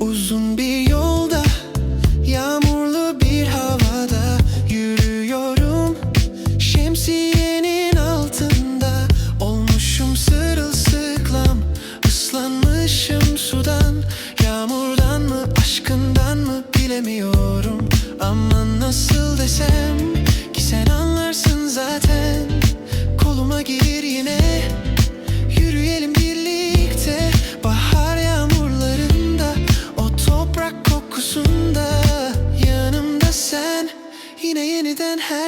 Uzun bir yolda Yağmurlu bir havada Yürüyorum. Şemsiyenin altında Olmuşum sırılsıklam. Islanmışım sudan Yağmurdan mı aşkından mı bilemiyorum. Ama nasıl desem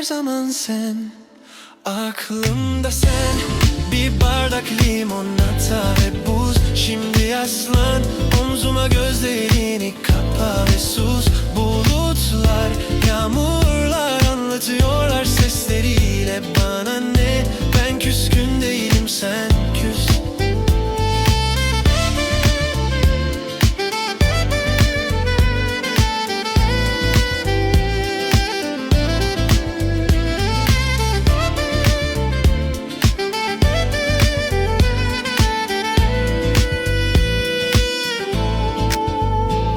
zaman sen? Aklımda sen. Bir bardak limonata ve buz. Şimdi yaslan omzuma gözlerini kapa ve sus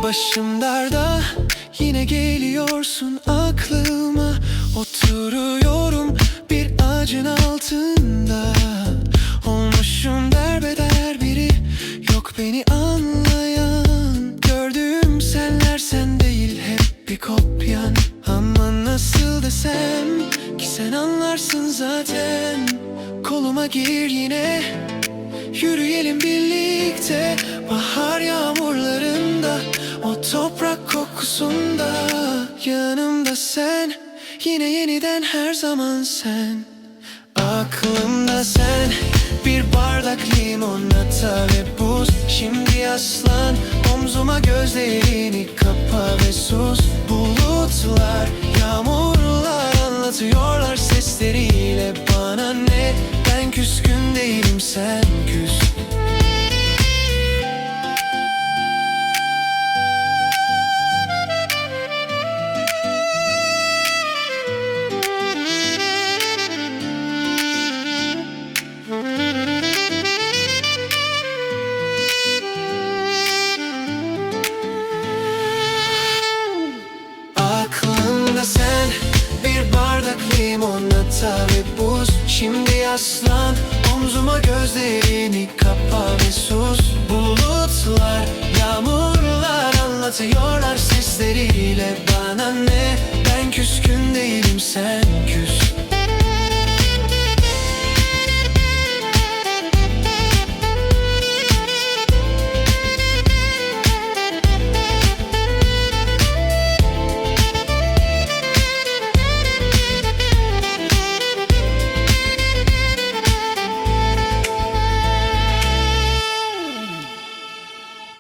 Başım darda yine geliyorsun aklıma. Oturuyorum bir ağacın altında. Olmuşum derbeder biri yok beni anlayan. Gördüğüm senler sen değil hep bir kopyan. Ama nasıl desem ki sen anlarsın zaten. Koluma gir yine Yürüyelim birlikte. Bahar O toprak kokusunda Yanımda sen. Yine yeniden her zaman sen. Aklımda sen. Bir bardak limonata ve buz Şimdi yaslan omzuma gözlerini kapa ve sus. Bulutlar yağmurlar anlatıyorlar sesleriyle. Bana ne Ben küskün değilim sen. küs bir bardak limonata ve buz. Şimdi yaslan omzuma gözlerini kapa ve sus. Bulutlar yağmurlar anlatıyorlar sesleriyle. Bana ne? Ben küskün değilim sen küs